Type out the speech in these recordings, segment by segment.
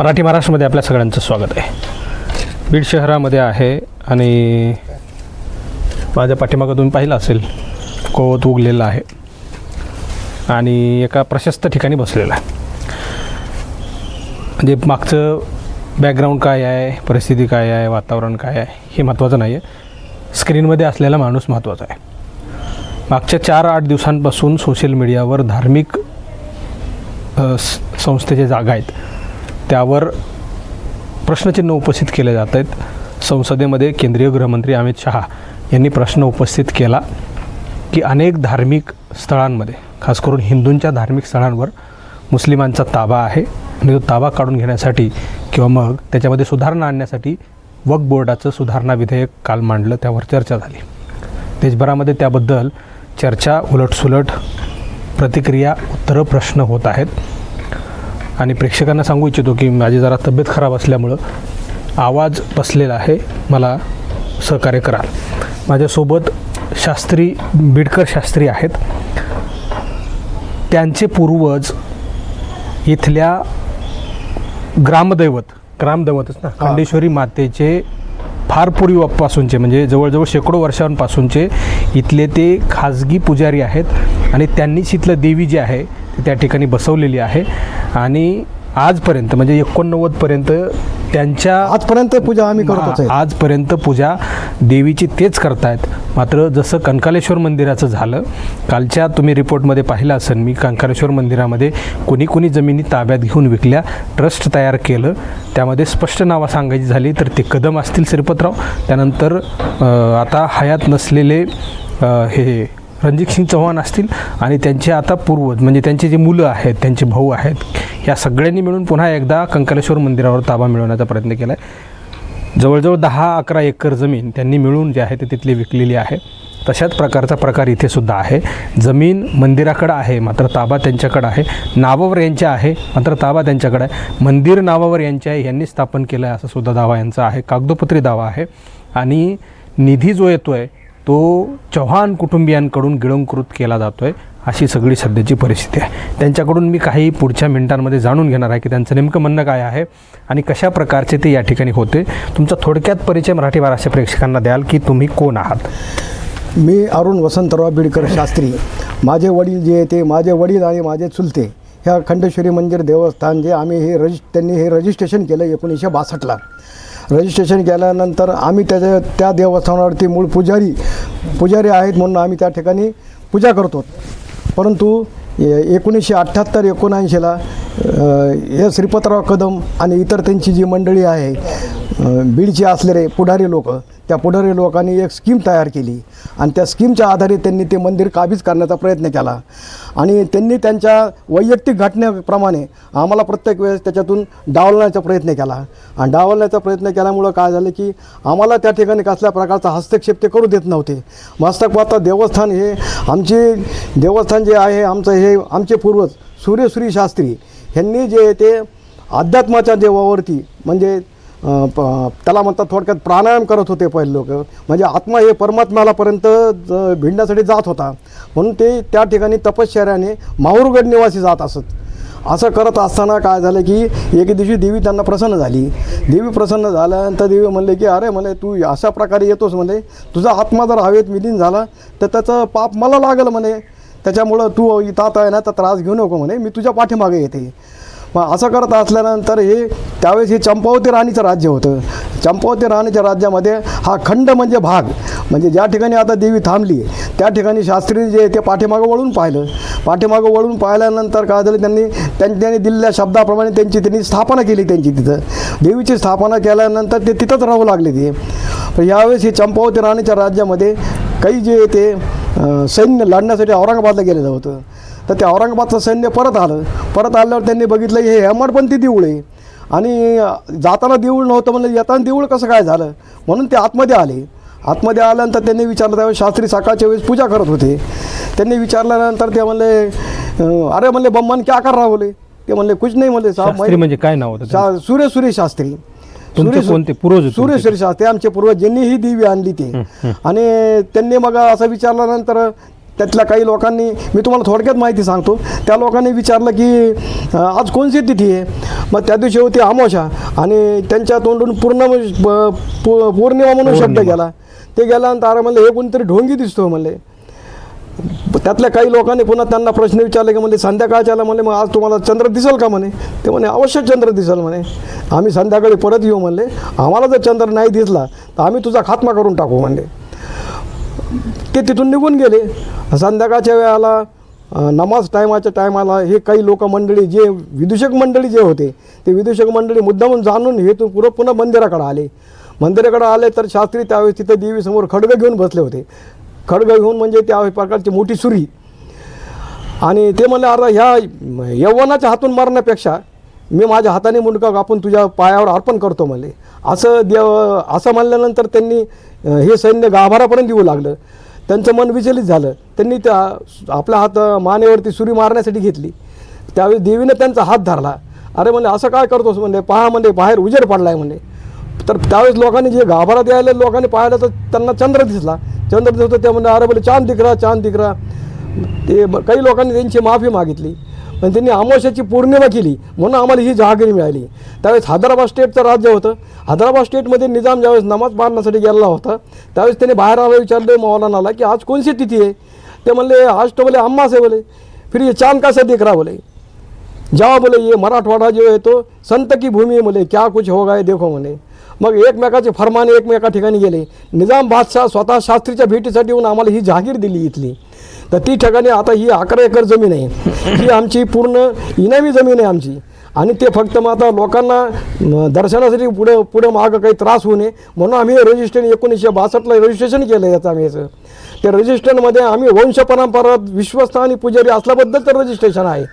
मराठी महाराष्ट्रामध्ये आपल्या सगळ्यांचं स्वागत आहे. बीड शहरामध्ये आहे आणि माझ्या पाठीमागं तुम्ही पाहिलं असेल कोवत उगलेलं आहे. आणि एका प्रशस्त ठिकाणी बसलेला आहे. म्हणजे मागचं बॅकग्राऊंड काय आहे परिस्थिती काय आहे वातावरण काय आहे हे महत्त्वाचं नाही आहे स्क्रीनमध्ये असलेला माणूस महत्त्वाचा आहे. मागच्या चार आठ दिवसांपासून सोशल मीडियावर धार्मिक संस्थेचे संस्थेच्या जागा आहेत. त्यावर प्रश्नचिन्ह उपस्थित केले जात आहेत. संसदेमध्ये केंद्रीय गृहमंत्री अमित शहा यांनी प्रश्न उपस्थित केला की अनेक धार्मिक स्थळांमध्ये खास करून हिंदूंच्या धार्मिक स्थळांवर मुस्लिमांचा ताबा आहे आणि तो ताबा काढून घेण्यासाठी किंवा मग त्याच्यामध्ये सुधारणा आणण्यासाठी वक्फ बोर्डाचं सुधारणा विधेयक काल मांडलं त्यावर चर्चा झाली. देशभरामध्ये त्याबद्दल चर्चा उलटसुलट प्रतिक्रिया उत्तरं प्रश्न होत आहेत. आणि प्रेक्षकांना सांगू इच्छितो की माझी जरा तब्येत खराब असल्यामुळं आवाज बसलेला आहे. मला सहकार्य कराल माझ्यासोबत शास्त्री बिडकर शास्त्री आहेत. त्यांचे पूर्वज इथल्या ग्रामदैवत ग्रामदैवतच ना खंडेश्वरी मातेचे फार पूर्वीपासूनचे म्हणजे जवळजवळ शेकडो वर्षांपासूनचे इथले ते खाजगी पुजारी आहेत. आणि त्यांनीच इथलं देवी जी आहे ती त्या ठिकाणी बसवलेली आहे. आणि आजपर्यंत म्हणजे एकोणनव्वदपर्यंत त्यांच्या आजपर्यंत पूजा आम्ही करतोच आहे. आजपर्यंत पूजा देवीची तेच करतायत. मात्र जसं कंकालेश्वर मंदिराचं झालं कालच्या तुम्ही रिपोर्टमध्ये पाहिलं असेल मी कंकालेश्वर मंदिरामध्ये कोणी कोणी जमिनी ताब्यात घेऊन विकल्या ट्रस्ट तयार केलं. त्यामध्ये स्पष्ट नावं सांगायची झाली तर ते कदम असतील श्रीपतराव. त्यानंतर अं, आता हयात नसलेले अं, हे रणजित सिंग चव्हाण असतील आणि त्यांचे आता पूर्वज म्हणजे त्यांचे जे मुलं आहेत त्यांचे भाऊ आहेत या सगळ्यांनी मिळून पुन्हा एकदा कंकालेश्वर मंदिरावर ताबा मिळवण्याचा प्रयत्न केला आहे जवळजवळ दहा अकरा एकर जमीन त्यांनी मिळून जे आहे ते तिथली विकलेली आहे. तशाच प्रकारचा प्रकार इथे सुद्धा आहे. जमीन मंदिराकडं आहे मात्र ताबा त्यांच्याकडं आहे. नावावर यांच्या आहे मात्र ताबा त्यांच्याकडं आहे. मंदिर नावावर यांच्या आहे यांनी स्थापन केलं आहे असा सुद्धा दावा यांचा आहे. कागदोपत्री दावा आहे. आणि निधी जो येतो आहे तो चव्हाण कुटुंबियांकडून गिळंकृत केला जातो आहे अशी सगळी सध्याची परिस्थिती आहे. त्यांच्याकडून मी काही पुढच्या मिनिटांमध्ये जाणून घेणार आहे की त्यांचं नेमकं म्हणणं काय आहे आणि कशा प्रकारचे ते या ठिकाणी होते. तुमचा थोडक्यात परिचय मराठी महाराष्ट्र प्रेक्षकांना द्याल की तुम्ही कोण आहात? मी अरुण वसंतराव बिडकर शास्त्री. माझे वडील जे ते माझे वडील आणि माझे चुलते ह्या खंडेश्वरी मंदिर देवस्थान जे आम्ही हे रजिस् त्यांनी हे रजिस्ट्रेशन केलं एकोणीसशे बासष्टला. रजिस्ट्रेशन केल्यानंतर आम्ही त्याच्या त्या देवस्थानावरती मूळ पुजारी पुजारी आहेत म्हणून आम्ही त्या ठिकाणी पूजा करतो. परंतु ए- एकोणीसशे अठ्ठ्याहत्तर एकोणऐंशीला हे श्रीपतराव कदम आणि इतर त्यांची जी मंडळी आहे बीडची असलेले पुढारी लोक त्या पुढारी लोकांनी एक स्कीम तयार केली आणि त्या स्कीमच्या आधारे त्यांनी ते मंदिर काबीज करण्याचा प्रयत्न केला. आणि त्यांनी त्यांच्या वैयक्तिक घटनेप्रमाणे आम्हाला प्रत्येक वेळेस त्याच्यातून डावलण्याचा प्रयत्न केला. आणि डावलण्याचा प्रयत्न केल्यामुळं काय झालं की आम्हाला त्या ठिकाणी कसल्या प्रकारचा हस्तक्षेप ते करू देत नव्हते. मस्तक पाहता देवस्थान हे आमचे देवस्थान जे आहे आमचं हे आमचे पूर्वज सूर्यश्री शास्त्री ह्यांनी जे ते अध्यात्माच्या देवावरती म्हणजे त्याला म्हणतात थोडक्यात प्राणायाम करत होते पहिले लोक. म्हणजे आत्मा हे परमात्म्यालापर्यंत भिडण्यासाठी जात होता. म्हणून ते त्या ठिकाणी तपश्चर्याने माहूरगड निवासी जात असत. असं करत असताना काय झालं की एके दिवशी देवी त्यांना प्रसन्न झाली. देवी प्रसन्न झाल्यानंतर देवी म्हणले की अरे म्हणे तू अशा प्रकारे येतोस म्हणे. तुझा आत्मा जर हवेत विलीन झाला तर त्याचं पाप मला लागलं म्हणे. त्याच्यामुळं तू इथं आहे ना तर त्रास घेऊ नको म्हणे. मी तुझ्या पाठीमागे येते. मग असं करत असल्यानंतर हे त्यावेळेस हे चंपावती राणीचं राज्य होतं. चंपावती राणीच्या राज्यामध्ये हा खंड म्हणजे भाग. म्हणजे ज्या ठिकाणी आता देवी थांबली त्या ठिकाणी शास्त्री जे ते पाठीमागं वळून पाहिलं. पाठीमागं वळून पाहिल्यानंतर काय झालं त्यांनी त्यां- त्यांनी दिलेल्या शब्दाप्रमाणे त्यांची त्यांनी स्थापना केली त्यांची तिथं. देवीची स्थापना केल्यानंतर ते तिथंच राहू लागले ते. पण यावेळेस हे चंपावती राणीच्या राज्यामध्ये काही जे ते सैन्य लढण्यासाठी औरंगाबादला गेलेलं होतं. तर ते औरंगाबादचं सैन्य परत आलं. परत आल्यावर त्यांनी बघितलं हे हेमाडपंथी देऊळ आहे. आणि जाताना देऊळ नव्हतं म्हणलं येताना देऊळ कसं काय झालं? म्हणून ते आतमध्ये आले. आतमध्ये आल्यानंतर त्यांनी विचारलं त्यावेळेस शास्त्री सकाळच्या वेळेस पूजा करत होते. त्यांनी विचारल्यानंतर ते म्हणले अरे म्हणले बम्मन क्या कर रहा बोले? ते म्हणले कुछ नाही म्हणले साहब शास्त्री म्हणजे काय नाव होतं सूर्य सूर्य शास्त्री. कोणते पूर्वज होते सूर्य तुमचे? सूर्य शास्त्री आमचे पूर्वज ज्यांनी ही देवी आणली ते. आणि त्यांनी मग असं विचारल्यानंतर त्यातल्या काही लोकांनी मी तुम्हाला थोडक्यात माहिती सांगतो. त्या लोकांनी विचारलं की आज कोणती तिथी आहे? मग त्या दिवशी होती आमोशा आणि त्यांच्या तोंडून पूर्ण पौ- पौर्णिमा म्हणून शब्द गेला. ते गेल्यानंतर म्हणले हे कोणतरी ढोंगी दिसतो म्हणले. त्यातल्या काही लोकांनी पुन्हा त्यांना प्रश्न विचारले की म्हणजे संध्याकाळच्याला म्हणले मग आज तुम्हाला चंद्र दिसेल का म्हणे? ते म्हणे अवश्य चंद्र दिसेल म्हणे. आम्ही संध्याकाळी परत येऊ म्हणले. आम्हाला जर चंद्र नाही दिसला तर आम्ही तुझा खात्मा करून टाकू म्हणले. ते तिथून निघून गेले. संध्याकाळच्या वेळेला नमाज टायमाच्या टायमाला हे काही लोक मंडळी जे विदूषक मंडळी जे होते ते विदूषक मंडळी मुद्दामून जाणून हेतून पुरं पुन्हा मंदिराकडे आले. मंदिराकडे आले तर शास्त्री त्यावेळेस तिथं देवीसमोर खडगं घेऊन बसले होते. खडगं घेऊन म्हणजे त्या प्रकारची मोठी सुरी. आणि ते म्हणले अरे ह्या यवनाच्या हातून मारण्यापेक्षा मी माझ्या हाताने मुंडका कापून तुझ्या पायावर अर्पण करतो म्हणले. असं देव असं म्हणल्यानंतर त्यांनी हे सैन्य गाभारापर्यंत येऊ लागलं. त्यांचं मन विचलित झालं. त्यांनी त्या आपल्या हात मानेवरती सुरी मारण्यासाठी घेतली. त्यावेळी देवीनं त्यांचा हात धरला. अरे म्हणजे असं काय करतोस म्हणजे पहा म्हणजे बाहेर उजेड पडलाय म्हणे. तर त्यावेळेस लोकांनी जे घाबरात यायला लोकांनी पाहिलं तर त्यांना चंद्र दिसला. चंद्र दिसतो ते म्हणजे अरे बोले चांद दिखरा चांद दिखरा ते काही लोकांनी त्यांची माफी मागितली. पण त्यांनी अमावस्याची पौर्णिमा केली म्हणून आम्हाला ही जहागिरी मिळाली. त्यावेळेस हैदराबाद स्टेटचं राज्य होतं. हैदराबाद स्टेटमध्ये निजाम ज्यावेळेस नमाज मारण्यासाठी गेलेला होता त्यावेळेस त्याने बाहेर आलं विचारलं मौलानाला की आज कोणसी तिथी आहे? ते म्हणले आज तो बोले अम्मास आहे बोले फिर ये चांद कसा दिख रहा बोले. जेव्हा बोले ये मराठवाडा जो आहे तो संत की भूमी आहे बोले क्या कुछ होगा है देखो म्हणे. मग एकमेकाचे फरमाने एकमेका ठिकाणी गेले. निजाम बादशाह स्वतः शास्त्रीच्या भेटीसाठी येऊन आम्हाला ही जहागीर दिली इथली. तर ती ठिकाणी आता ही अकरा एकर जमीन आहे. ही आमची पूर्ण इनामी जमीन आहे आमची. आणि ते फक्त मग आता लोकांना दर्शनासाठी पुढे पुढे मागं काही त्रास होऊ नये. म्हणून आम्ही रजिस्ट्रेशन एकोणीसशे बासष्टला रजिस्ट्रेशन केलं याचं आम्ही याचं त्या रजिस्ट्रेशनमध्ये आम्ही वंश परंपरा विश्वस्त आणि पुजारी असल्याबद्दल तर रजिस्ट्रेशन आहे.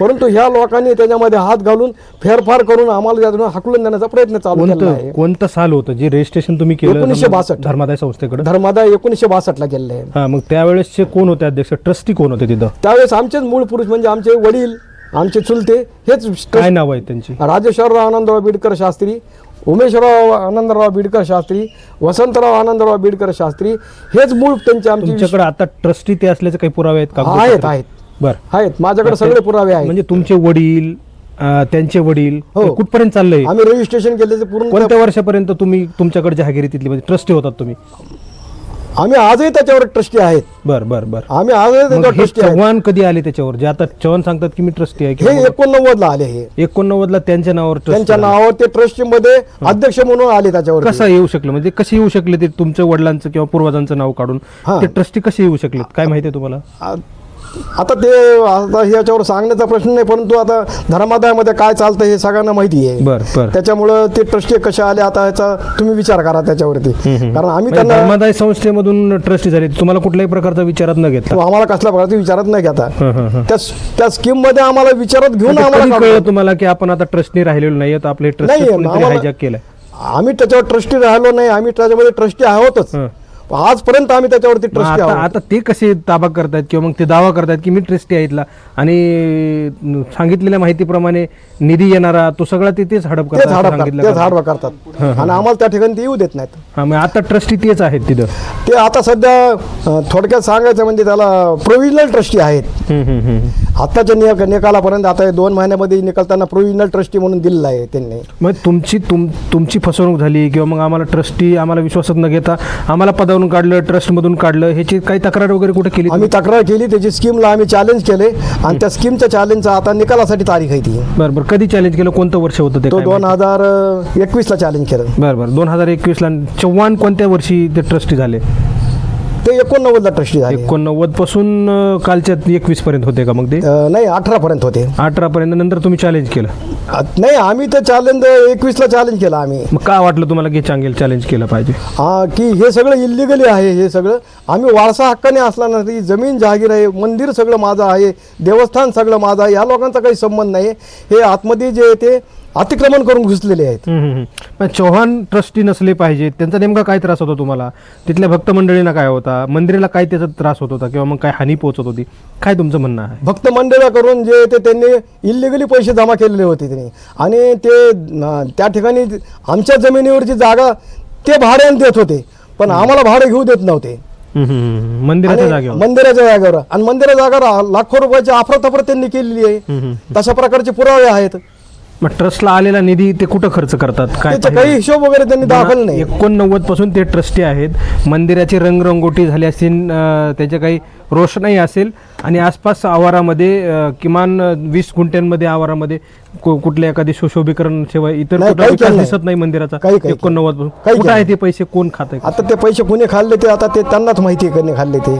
परंतु ह्या लोकांनी त्याच्यामध्ये हात घालून फेरफार करून आम्हाला त्यातून हाकलून देण्याचा प्रयत्न चालू केला आहे. कोणतं साल होतं? जे रजिस्ट्रेशन तुम्ही केलं 1962. धर्मादाय संस्थेकडे? धर्मादाय एकोणीसशे बासष्टला केलेलं आहे हा मग त्यावेळेसचे कोण होते अध्यक्ष? ट्रस्टी कोण होते तिथं? त्यावेळेस आमचेच मूळ पुरुष म्हणजे आमचे वडील आमचे चुलते हेच काय नाव आहे त्यांची? राजेश्वरराव आनंदराव बिडकर शास्त्री उमेशराव आनंदराव बिडकर शास्त्री वसंतराव आनंदराव बिडकर शास्त्री हेच मूळ त्यांचे आमचे तुमच्याकडे आता ट्रस्टी ते असल्याचे काही पुरावे आहेत का? आहेत आहेत. बर. आहेत. माझ्याकडे सगळे पुरावे आहेत. म्हणजे तुमचे वडील अं, त्यांचे वडील हो. हे कुठपर्यंत चाललंय? आम्ही रजिस्ट्रेशन केले पूर्ण कोणत्या वर्षापर्यंत तुम्ही तुमच्याकडे जहागिरी तिथली म्हणजे ट्रस्टी होतात तुम्ही? आम्ही आजही त्याच्यावर ट्रस्टी आहेत. बर बर बर. आम्ही आजही मग त्याच्यावर हे ट्रस्टी आहेत. चव्हाण कधी आले त्याच्यावर? जे आता चव्हाण सांगतात की मी ट्रस्टी आहे हे किंवा एकोणनव्वद ला आले हे. एकोणनव्वद ला त्यांच्या नावावर त्यांच्या. नावावर ते ट्रस्टी मध्ये अध्यक्ष म्हणून आले त्याच्यावर कसं येऊ शकलं? म्हणजे कसे येऊ शकले ते तुमच्या वडिलांचं किंवा पूर्वजांचं नाव काढून? हा. ते ट्रस्टी कसे येऊ शकलेत? काय माहिती आहे तुम्हाला? आ- आता ते आता ह्याच्यावर सांगण्याचा प्रश्न नाही परंतु आता धर्मादायामध्ये काय चालतं हे सगळ्यांना माहिती आहे. त्याच्यामुळं ते ट्रस्टी कसे आले आता ह्याचा तुम्ही विचार करा त्याच्यावरती. कारण आम्ही म्हणजे त्यांना धर्मादाय संस्थेमधून ट्रस्टी झाले. तुम्हाला कुठल्याही प्रकारचा विचारात न घेता. आम्हाला कसल्या प्रकारचे विचारत नाही घेता. हं, हं, हं. त्या स्कीममध्ये आम्हाला विचारत घेऊन म्हणजे आम्हाला. कळलं तुम्हाला की आपण आता ट्रस्टनी राहिलेलो नाही आपले ट्रस्ट हायजॅक केलंय. आम्ही त्याच्यावर ट्रस्टी राहिलो नाही आम्ही त्याच्यामध्ये ट्रस्टी आहोतच. हं. आजपर्यंत आम्ही त्याच्यावरती मग ट्रस्टी आता आहोत आता ते कसे दावा करतायत किंवा मग ते दावा करतायत की मी ट्रस्टी आहेतला आणि सांगितलेल्या माहितीप्रमाणे निधी येणारा तो सगळा ते तेच हडप तेच करतात हाडप करतात सांगितलं तेच करतात. आणि आम्हाला त्या ठिकाणी ते येऊ देत नाहीत. हा मग आता ट्रस्टी तेच आहेत तिथं. ते आता सध्या अं, थोडक्यात सांगायचं म्हणजे त्याला प्रोव्हिजनल ट्रस्टी आहेत. हम्म, हम्म, हम्म. आत्ताच्या निक निकालापर्यंत आता हे दोन महिन्यामध्ये निकाल त्यांना प्रोव्हिजनल ट्रस्टी म्हणून दिलेला आहे त्यांनी. मग तुमची तुम तुमची फसवणूक झाली किंवा मग आम्हाला ट्रस्टी आम्हाला विश्वासात न घेता आम्हाला पदावरून काढलं ट्रस्टमधून काढलं ह्याची काही तक्रार वगैरे कुठे केली आम्ही तक्रार केली त्याची स्कीमला आम्ही चॅलेंज केले. आणि त्या स्कीमच्या चॅलेंजचा आता निकालासाठी तारीख आहे ती. बरं बरं. कधी चॅलेंज केलं? कोणतं वर्ष होतं ते तो काय दोन माहिती? हजार एकवीसला चॅलेंज केलं. बरं बरं. दोन हजार एकवीसला चव्हाण कोणत्या वर्षी ते ट्रस्टी झाले? ते एकोणनव्वदला ट्रस्टी झाले. एकोणनव्वदपासून अं, कालच्या एकवीस पर्यंत होते का मग ते? अं, नाही अठरा पर्यंत होते. अठरा पर्यंत नंतर तुम्ही चॅलेंज केलं. अ, नाही आम्ही तर चॅलेंज एकवीसला चॅलेंज केलं आम्ही. मग काय वाटलं तुम्हाला की चांगेल चॅलेंज केलं पाहिजे? हा, की हे सगळं इलिगली आहे हे सगळं. आम्ही वारसा हक्काने असला नाही जमीन जहागीर आहे मंदिर सगळं माझं आहे देवस्थान सगळं माझं आहे या लोकांचा काही संबंध नाही. हे आतमध्ये जे आहे ते अतिक्रमण करून घुसलेले आहेत. हम्म, हम्म, चव्हाण ट्रस्टी नसले पाहिजे त्यांचा नेमका काय त्रास होता तुम्हाला? तिथल्या भक्त मंडळींना काय होता? मंदिराला काय त्याचा त्रास होत होता किंवा मग काय हानी पोहोचत होती? काय तुमचं म्हणणं आहे? भक्त मंडळा करून जे ते त्यांनी इलिगली पैसे जमा केलेले होते त्यांनी. आणि ते त्या ठिकाणी आमच्या जमिनीवरची जागा ते भाड्याने देत होते. पण आम्हाला भाडं घेऊ देत नव्हते. हम्म, हम्म, हम्म. मंदिराच्या आणि जागेवर. मंदिराच्या जागेवर. आणि मंदिराच्या जागेवर लाखो रुपयाची अफरातफर त्यांनी केलेली आहे. तशा प्रकारचे पुरावे आहेत. मग ट्रस्टला आलेला निधी ते कुठं खर्च करतात? काय त्याचे काही हिशोब वगैरे त्यांनी दाखवले नाही. एकोणनव्वदपासून ते ट्रस्टी आहेत. मंदिराची रंगरंगोटी झाली असतील अं, त्याचे काही रोषणाई असेल आणि आसपास आवारामध्ये किमान वीस गुंठ्यांमध्ये आवारामध्ये कुठल्या एखादी सुशोभीकरण शिवाय इतर विकास. दिसत नाही मंदिराचा? एकोणनव्वद कुठं आहे ते पैसे? कोण खात आता ते पैसे कोणी खाल्ले ते आता ते त्यांनाच माहिती आहे कोणी खाल्ले ते.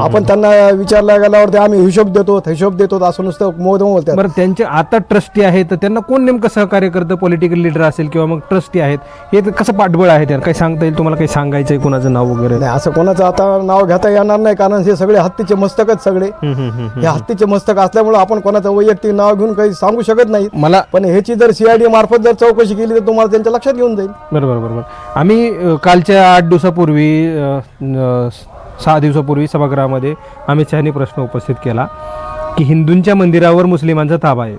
आपण त्यांना विचारला गेल्यावर ते आम्ही हिशोब देतो हिशोब देतो असं नुसतं मोद बोलतात बरं त्यांचे आता ट्रस्टी आहेत तर त्यांना कोण नेमकं सहकार्य करतं? पॉलिटिकल लीडर असेल किंवा मग ट्रस्टी आहेत. हे कसं पाठबळ आहे त्याला काही सांगता येईल? तुम्हाला काही सांगायचं आहे कोणाचं नाव वगैरे? नाही असं कोणाचं आता नाव घेता येणार नाही कारण हे सगळे हत्तीचे मस्तकच सगळे. हे हत्तीचे मस्तक असल्यामुळे आपण कोणाचं वैयक्तिक नाव घेऊन काही सांगू शकत नाही. मला पण ह्याची जर सीआयडी मार्फत जर चौकशी केली तर तुम्हाला त्यांच्या लक्षात येऊन जाईल. बरोबर बरोबर. आम्ही अ, कालच्या आठ दिवसापूर्वी अ, न, सहा दिवसापूर्वी सभागृहामध्ये अमित शहानी प्रश्न उपस्थित केला की हिंदूंच्या मंदिरावर मुस्लिमांचा ताबा आहे.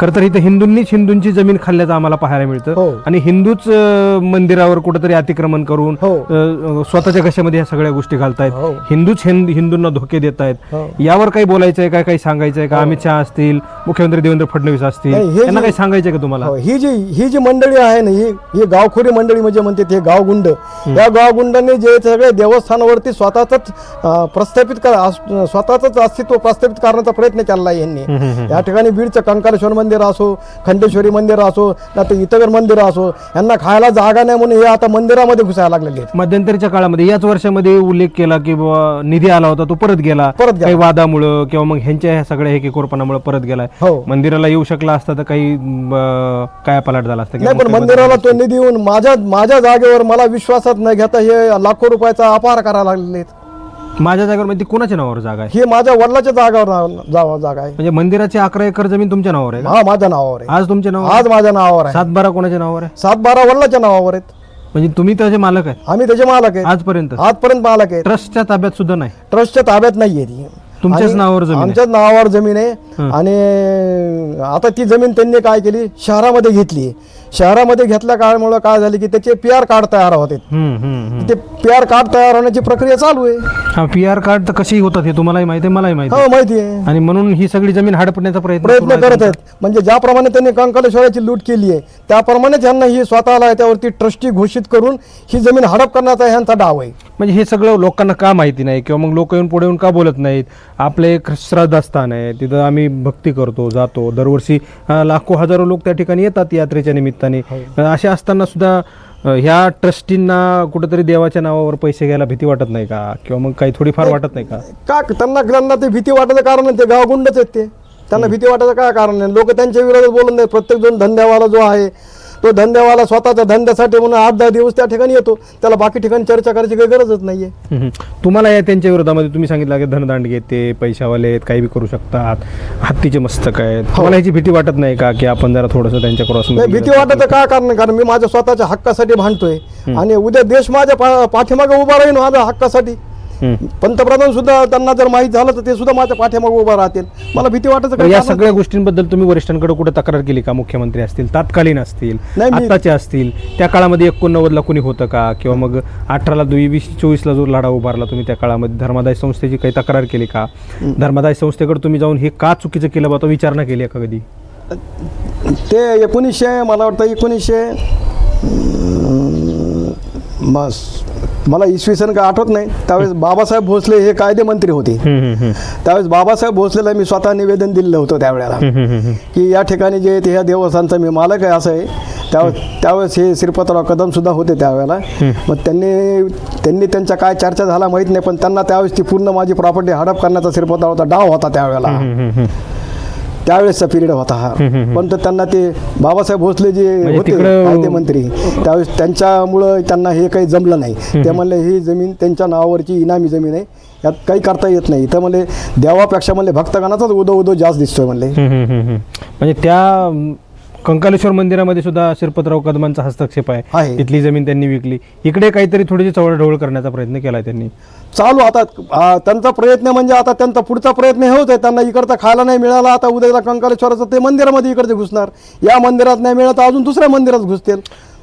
खरं तर इथं हिंदूंनीच हिंदूंची जमीन खाल्ल्याचं आम्हाला पाहायला मिळतं. हो. आणि हिंदूच अ, मंदिरावर कुठंतरी अतिक्रमण करून हो. अ, स्वतःच्या कशामध्ये ह्या सगळ्या गोष्टी घालतायत. हो. हिंदूच हिंद हिंदूंना धोके देत आहेत. यावर काही बोलायचं आहे का काही सांगायचं आहे का अमित शहा असतील मुख्यमंत्री देवेंद्र फडणवीस असतील नाही, हे यांना जे- काही सांगायचं आहे का तुम्हाला? हो, ही जी ही जी मंडळी आहे ना ही ही गावखोरी मंडळी म्हणजे म्हणते ते गावगुंड. या गावगुंडांनी जे सगळे देवस्थानावरती स्वतःच प्रस्थापित कर स्वतःच अस्तित्व प्रस्थापित करण्याचा प्रयत्न केला यांनी. या ठिकाणी बीडचं कंकारेश्वर मंदिर असो खंडेश्वरी मंदिर असो नाही इतर मंदिर असो यांना खायला जागा नाही म्हणून हे आता मंदिरामध्ये घुसायला लागलेले आहेत. मध्यंतरीच्या काळामध्ये याच वर्षामध्ये उल्लेख केला की निधी आला होता तो परत गेला. परत गेला. काही वादामुळं किंवा मग ह्यांच्या ह्या सगळ्या हेकेकोरपणामुळे परत गेलाय हो. मंदिराला येऊ शकला असता तर काही काय पलाट झाला असता किंवा नाही पण काही मंदिराला तो निधी येऊन माझ्या माझ्या जागेवर मला विश्वासात न घेता हे लाखो रुपयाचा अपार करायला लागलेले आहेत. माझ्या जागेवर म्हणजे ती कोणाच्या नावावर जागा आहे? ही माझ्या वडिलाच्या जागावर नाव- जावा- जागा आहे. म्हणजे मंदिराची अकरा एकर जमीन तुमच्या नावावर आहे का? हा माझ्या नावावर आहे. आज तुमच्या नावावर आज माझ्या नावावर आहे. सात बारा कोणाच्या नावावर आहे? सात बारा वडिलाच्या नावावर आहेत. म्हणजे तुम्ही त्याचे मालक आहे आम्ही त्याचे मालक आहेत. आजपर्यंत? आजपर्यंत मालक आहेत. ट्रस्टच्या ताब्यात सुद्धा नाही. ट्रस्टच्या ताब्यात नाहीये ती. तुमच्याच आणि नावावर जमीन आहे. आमच्याच नावावर जमीन आहे. आणि आता ती जमीन त्यांनी काय केली? शहरामध्ये घेतली शहरामध्ये घेतल्या काळामुळे काय झाले की त्याचे पी आर कार्ड तयार होते. ते पी आर कार्ड तयार होण्याची प्रक्रिया चालू आहे. हा पी आर कार्ड तर कशी होतात हे तुम्हालाही माहिती आहे मलाही माहिती आहे. हो माहिती आहे. आणि म्हणून ही सगळी जमीन हडपण्याचा प्रयत्न प्रयत्न आहे करत आहेत. म्हणजे ज्याप्रमाणे त्यांनी कंकलेश्वराची लूट केली आहे त्याप्रमाणे त्यांना ही स्वतःला त्यावरती ट्रस्टी घोषित करून ही जमीन हडप करण्याचा ह्यांचा डाव आहे. म्हणजे हे सगळं लोकांना का माहिती नाही? किंवा मग लोक येऊन पुढे येऊन का बोलत नाहीत? आपले एक श्रद्धास्थान आहे. तिथं आम्ही भक्ती करतो जातो. दरवर्षी अं, लाखो हजारो लोक त्या ठिकाणी येतात यात्रेच्या निमित्ताने. अं, असे असताना सुद्धा ह्या ट्रस्टींना कुठेतरी देवाच्या नावावर पैसे घ्यायला भीती वाटत नाही का? किंवा मग काही थोडीफार वाटत नाही का? का त्यांना त्यांना ते भीती वाटायचं कारण ते गावगुंडच आहेत ते. त्यांना भीती वाटायचं काय कारण नाही लोक त्यांच्या विरोधात बोलत नाही प्रत्येक जण धंद्यावाला जो आहे तो धंद्यावाला स्वतःच्या धंद्यासाठी म्हणून आठ दहा दिवस त्या ठिकाणी येतो. त्याला बाकी ठिकाणी चर्चा करायची काही गरजच नाहीये. तुम्हाला या त्यांच्या विरोधामध्ये तुम्ही सांगितलं की धनदांड घेते पैशावाले आहेत काही बी करू शकतात. हत्तीचे मस्तक आहेत. तुम्हाला ह्याची भीती वाटत नाही का की आपण जरा थोडंसं त्यांच्या क्रॉस भीती वाटायचं काय कारण? कारण मी माझ्या स्वतःच्या हक्कासाठी भांडतोय. आणि उद्या देश माझ्या पाठीमागे उभा राहील माझ्या हक्कासाठी. पंतप्रधान सुद्धा त्यांना जर माहीत झालं तर ते सुद्धा माझ्या पाठीमागे उभा राहतील. मला भीती काय या सगळ्या गोष्टींबद्दल तुम्ही वरिष्ठांकडे कुठे तक्रार केली का? मुख्यमंत्री असतील तात्कालीन असतील आत्ताचे असतील त्या काळामध्ये एकोणनव्वदला कोणी होतं का? किंवा मग अठराला वीस चोवीसला जो लढा उभारला तुम्ही त्या काळामध्ये धर्मादाय संस्थेची काही तक्रार केली का? धर्मादाय संस्थेकडे तुम्ही जाऊन हे का चुकीचं केलं बा? तो विचारणा केली का कधी? ते एकोणीसशे मला वाटतं एकोणीसशे मस मला इसवी सन काय आठवत नाही. त्यावेळेस बाबासाहेब भोसले हे कायदेमंत्री होते. त्यावेळेस बाबासाहेब भोसलेला मी स्वतः निवेदन दिलं होतं त्यावेळेला. की या ठिकाणी जे ते ह्या देवस्थानचा मी मालक आहे असं आहे. त्यावेळेस त्यावेळेस हे श्रीपतराव कदम सुद्धा होते त्यावेळेला. मग त्यांनी त्यांनी त्यांच्या काय चर्चा झाला माहीत नाही पण त्यांना त्यावेळेस ती पूर्ण माझी प्रॉपर्टी हडप करण्याचा श्रीपतरावचा डाव होता त्यावेळेला. त्यावेळेसचा पिरियड होता हा. पण तो त्यांना ते बाबासाहेब भोसले जे म्हणजे होते तिकडं- कायदेमंत्री त्यावेळेस त्यांच्यामुळं त्यांना हे काही जमलं नाही. ते म्हणले ही जमीन त्यांच्या नावावरची इनामी जमीन आहे. यात काही करता येत नाही. इथं म्हणले देवापेक्षा म्हणले भक्तगणाचाच उदो उदो जास्त दिसतोय म्हणले. म्हणजे त्या कंकालेश्वर मंदिरामध्ये सुद्धा शिरपतराव कदमांचा हस्तक्षेप आहे. आहे. तिथली जमीन त्यांनी विकली. इकडे काहीतरी थोडीशी चवळढवळ करण्याचा प्रयत्न केलाय त्यांनी. चालू आता आ, त्यांचा प्रयत्न म्हणजे आता त्यांचा पुढचा प्रयत्न हे होत आहे. त्यांना इकडचा खायला नाही मिळाला आता उद्याला कंकालेश्वराचं ते मंदिरामध्ये इकडचे घुसणार. या मंदिरात नाही मिळत अजून दुसऱ्या मंदिरात घुसतील.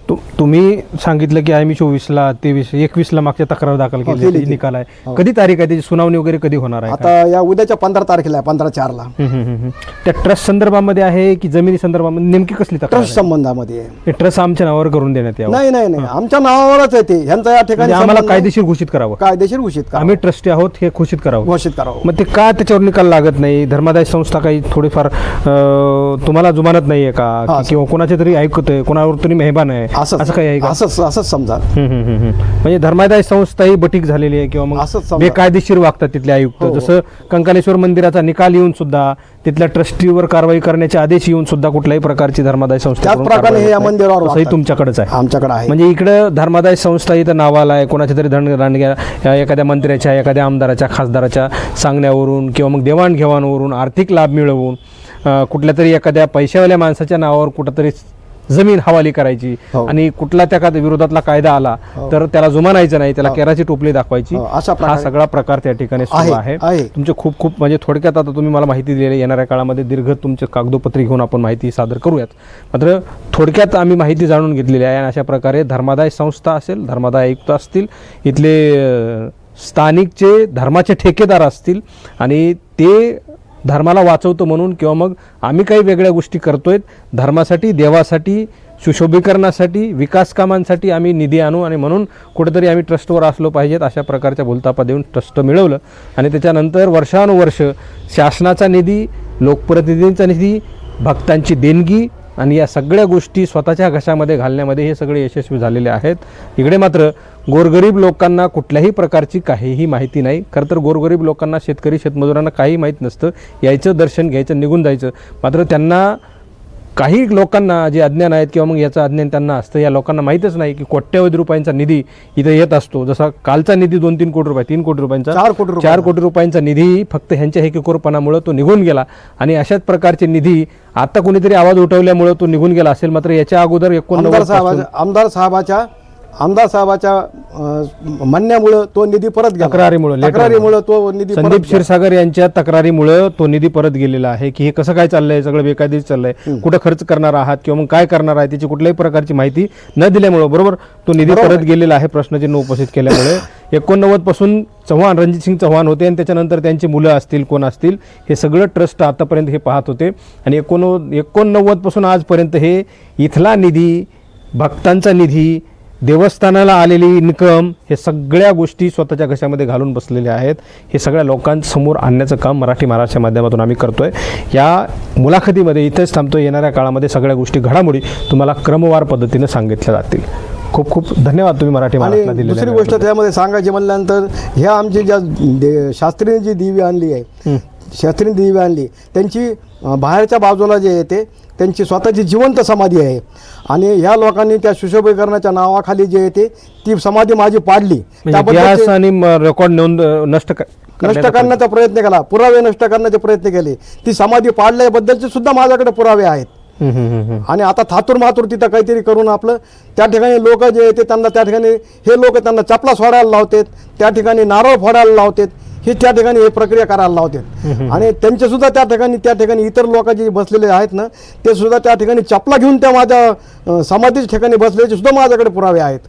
तु- तुम्ही सांगितलं की आम्ही चोवीसला तेवीस एकवीसला मागच्या तक्रार दाखल केली केली त्याची ती. निकाल आहे. हो. कधी तारीख आहे त्याची? सुनावणी वगैरे कधी होणार आहे? आता या उद्याच्या पंधरा तारखेला आहे पंधरा चारला. हम्म, हम्म, हम्म, हम्म. त्या ट्रस्ट संदर्भामध्ये आहे की जमिनी संदर्भामध्ये नेमकी कसली तक्रार ट्रस्ट संबंधामध्ये आहे. आहे? ट्रस्ट आमच्या नावावर करून देण्यात यावं. नाही नाही नाही. आमच्या नावावरच आहे ते. ह्यांचा या ठिकाणी म्हणजे आम्हाला संबंध- कायदेशीर घोषित करावं. कायदेशीर घोषित करा आम्ही ट्रस्टी आहोत हे घोषित करावं. घोषित करावं. मग ते का त्याच्यावर निकाल लागत नाही? धर्मादाय संस्था काही थोडीफार अं, तुम्हाला जुमानत नाहीये का? हा, किंवा कोणाच्या तरी ऐकतोय कोणावर तरी मेहबान आहे? असंच असं काही आहे का असंच असंच समजा हम्म, हम्म, हम्म, हम्म. म्हणजे धर्मादाय संस्था ही बटीक झालेली आहे किंवा मग समजा. बेकायदेशीर वागतात तिथले आयुक्त हो, हो. जसं कंकालेश्वर मंदिराचा निकाल येऊन सुद्धा तिथल्या ट्रस्टीवर कारवाई करण्याचे आदेश येऊन सुद्धा कुठल्याही प्रकारची धर्मादाय संस्था त्याच प्रकारे हे या. मंदिरावर वागतात. तुमच्याकडेच आहे आमच्याकडे आहे म्हणजे इकडं धर्मादाय संस्था इथं नावाला आहे कोणाच्या तरी धन रांडग्या या एखाद्या मंत्र्याच्या एखाद्या आमदाराच्या खासदाराच्या सांगण्यावरून किंवा मग देवाणघेवाणवरून आर्थिक लाभ मिळवून अं, कुठल्या तरी एखाद्या पैशावाल्या माणसाच्या नावावर कुठंतरी जमीन हवाली करायची हो. आणि कुठला त्या विरोधातला कायदा आला हो. तर त्याला जुमानायचं नाही त्याला केराची टोपली दाखवायची हो, अशा हा प्रकारे सगळा प्रकार त्या ठिकाणी सुरू आहे, आहे आहे. तुमचे खूप खूप म्हणजे थोडक्यात आता तुम्ही मला माहिती दिलेली आहे. येणाऱ्या काळामध्ये दीर्घ तुमचे कागदोपत्री घेऊन आपण माहिती सादर करूयात मात्र थोडक्यात आम्ही माहिती जाणून घेतलेली आहे आणि अशा प्रकारे धर्मादाय संस्था असेल धर्मादाय आयुक्त असतील इथले अ, स्थानिकचे धर्माचे ठेकेदार असतील आणि ते धर्माला वाचवतो म्हणून किंवा मग आम्ही काही वेगळ्या गोष्टी करतोय धर्मासाठी देवासाठी सुशोभीकरणासाठी विकास कामांसाठी आम्ही निधी आणू आणि म्हणून कुठेतरी आम्ही ट्रस्टवर असलो पाहिजेत अशा प्रकारच्या बोलतापा देऊन ट्रस्ट मिळवलं. आणि त्याच्यानंतर वर्षानुवर्ष शासनाचा निधी लोकप्रतिनिधींचा निधी भक्तांची देणगी आणि या सगळ्या गोष्टी स्वतःच्या घशामध्ये घालण्यामध्ये हे सगळे यशस्वी झालेले आहेत. इकडे मात्र गोरगरीब लोकांना कुठल्याही प्रकारची काहीही माहिती नाही. खरं तर गोरगरीब लोकांना शेतकरी शेतमजुरांना काही माहीत नसतं. यायचं दर्शन घ्यायचं निघून जायचं. मात्र त्यांना काही लोकांना जे अज्ञान आहेत किंवा मग याचं अज्ञान त्यांना असतं या लोकांना माहीतच नाही की कोट्यवधी रुपयांचा निधी इथे येत असतो. जसा कालचा निधी दोन तीन कोटी रुपये तीन कोटी रुपयांचा चार कोटी चार कोटी रुपयांचा निधी फक्त ह्यांच्या हेकेकोरपणामुळं तो निघून गेला. आणि अशाच प्रकारचे निधी आता कोणीतरी आवाज उठवल्यामुळं तो निघून गेला असेल मात्र याच्या अगोदर आमदार एकोणनव्वद आमदार साहेबाच्या आमदार साहेबाच्या म्हणण्यामुळं तो निधी परत गेला. तक्रारीमुळं, तक्रारीमुळं तो निधी संदीप. क्षीरसागर यांच्या तक्रारीमुळं तो निधी परत गेलेला आहे की हे कसं काय चाललंय सगळं बेकायदेशीर चाललंय कुठं खर्च करणार आहात किंवा मग काय करणार आहे त्याची कुठल्याही प्रकारची माहिती न दिल्यामुळं बरोबर? तो निधी परत गेलेला आहे प्रश्नचिन्ह उपस्थित केल्यामुळे. एकोणनव्वदपासून चव्हाण रणजित सिंग चव्हाण होते आणि त्याच्यानंतर त्यांची मुलं असतील कोण असतील हे सगळं ट्रस्ट आतापर्यंत हे पाहत होते. आणि एकोणनव्वद एकोणनव्वदपासून आजपर्यंत हे इथला निधी भक्तांचा निधी देवस्थानाला आलेली इन्कम हे सगळ्या गोष्टी स्वतःच्या घशामध्ये घालून बसलेल्या आहेत. हे सगळ्या लोकांसमोर आणण्याचं काम मराठी महाराष्ट्राच्या माध्यमातून आम्ही करतोय. या मुलाखतीमध्ये इथेच थांबतो येणाऱ्या काळामध्ये सगळ्या गोष्टी घडामोडी तुम्हाला क्रमवार पद्धतीने सांगितल्या जातील. खूप खूप धन्यवाद तुम्ही मराठी आणि दुसरी गोष्ट. त्यामध्ये सांगायची म्हणल्यानंतर ह्या आमची ज्या शास्त्रीने जी देवी आणली आहे शास्त्रीने देवी आणली. त्यांची बाहेरच्या बाजूला जे येते त्यांची स्वतःची जिवंत समाधी आहे. आणि ह्या लोकांनी त्या सुशोभीकरणाच्या नावाखाली जे येते ती समाधी माझी पाडली. म्हणजे त्याबद्दल आणि रेकॉर्ड नोंद नष्ट नष्ट करण्याचा प्रयत्न केला. पुरावे नष्ट करण्याचे प्रयत्न केले. ती समाधी पाडल्याबद्दलचे सुद्धा माझ्याकडे पुरावे आहेत. आणि आता थातूर मातूर तिथं काहीतरी करून आपलं त्या ठिकाणी लोक जे येते त्यांना त्या ठिकाणी हे लोक त्यांना चपला सोडायला लावतात. त्या ठिकाणी नारळ फोडायला लावतात. हे त्या ठिकाणी हे प्रक्रिया करायला लावतात आणि त्यांचे सुद्धा त्या ठिकाणी त्या ठिकाणी इतर लोक जे बसलेले आहेत ना ते सुद्धा त्या ठिकाणी चपला घेऊन त्या माझ्या समाधीच्या ठिकाणी बसलेले सुद्धा माझ्याकडे पुरावे आहेत.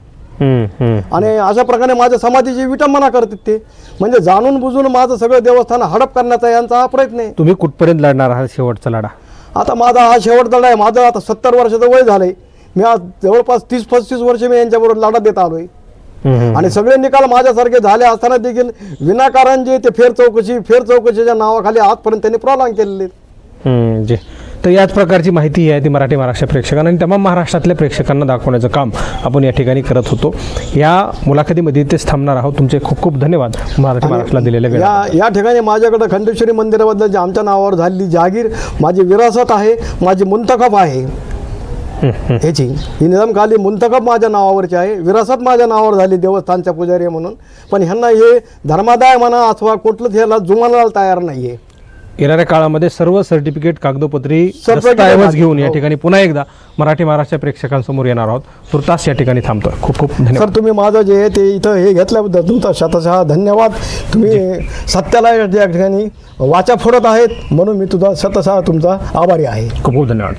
आणि अशा प्रकारे माझ्या समाधीची विटंबना करतात ते. म्हणजे जाणून बुजून माझं सगळं देवस्थान हडप करण्याचा यांचा हा प्रयत्न आहे. तुम्ही कुठपर्यंत लढणार आहात शेवटचा लढा? आता माझा हा शेवट लढा आहे. माझं आता सत्तर वर्षाचं वय झालंय. मी आज जवळपास तीस पस्तीस वर्ष मी यांच्याबरोबर लढा देत आलोय. आणि सगळे निकाल माझ्यासारखे झाले असताना देखील विनाकारण जे ते फेर चौकशी फेर चौकशीच्या नावाखाली आजपर्यंत त्यांनी प्रॉलांग केलेले. जे. तर याच प्रकारची माहिती आहे ती मराठी महाराष्ट्र प्रेक्षकांना आणि तमाम महाराष्ट्रातल्या प्रेक्षकांना दाखवण्याचं काम आपण या ठिकाणी करत होतो. या मुलाखतीमध्ये इथेच थांबणार आहोत. तुमचे खूप खूप धन्यवाद मराठी महाराष्ट्राला दिलेल्या या या ठिकाणी माझ्याकडे खंडेश्वरी मंदिराबद्दल जे आमच्या नावावर झालेली जहागीर माझी विरासत आहे माझी मुंतखब आहे. ह्याची ही निजामकाली मुंतखब माझ्या नावावरची आहे. विरासत माझ्या नावावर झाली देवस्थानच्या पुजारी म्हणून. पण ह्यांना हे धर्मादाय म्हणा अथवा कुठलंच ह्याला जुमानाला तयार नाही आहे येणाऱ्या काळामध्ये सर्व सर्टिफिकेट कागदोपत्री दस्तऐवज घेऊन या हो. ठिकाणी पुन्हा एकदा मराठी महाराष्ट्र प्रेक्षकांसमोर येणार आहोत. तुर्तास या ठिकाणी थांबतोय. खूप खूप धन्यवाद. सर तुम्ही माझं जे आहे ते इथं हे घेतल्याबद्दल तुमचा शतशः धन्यवाद. तुम्ही सत्याला या ठिकाणी वाचा फोडत आहेत म्हणून मी तुझा शतशः तुमचा आभारी आहे. खूप खूप धन्यवाद.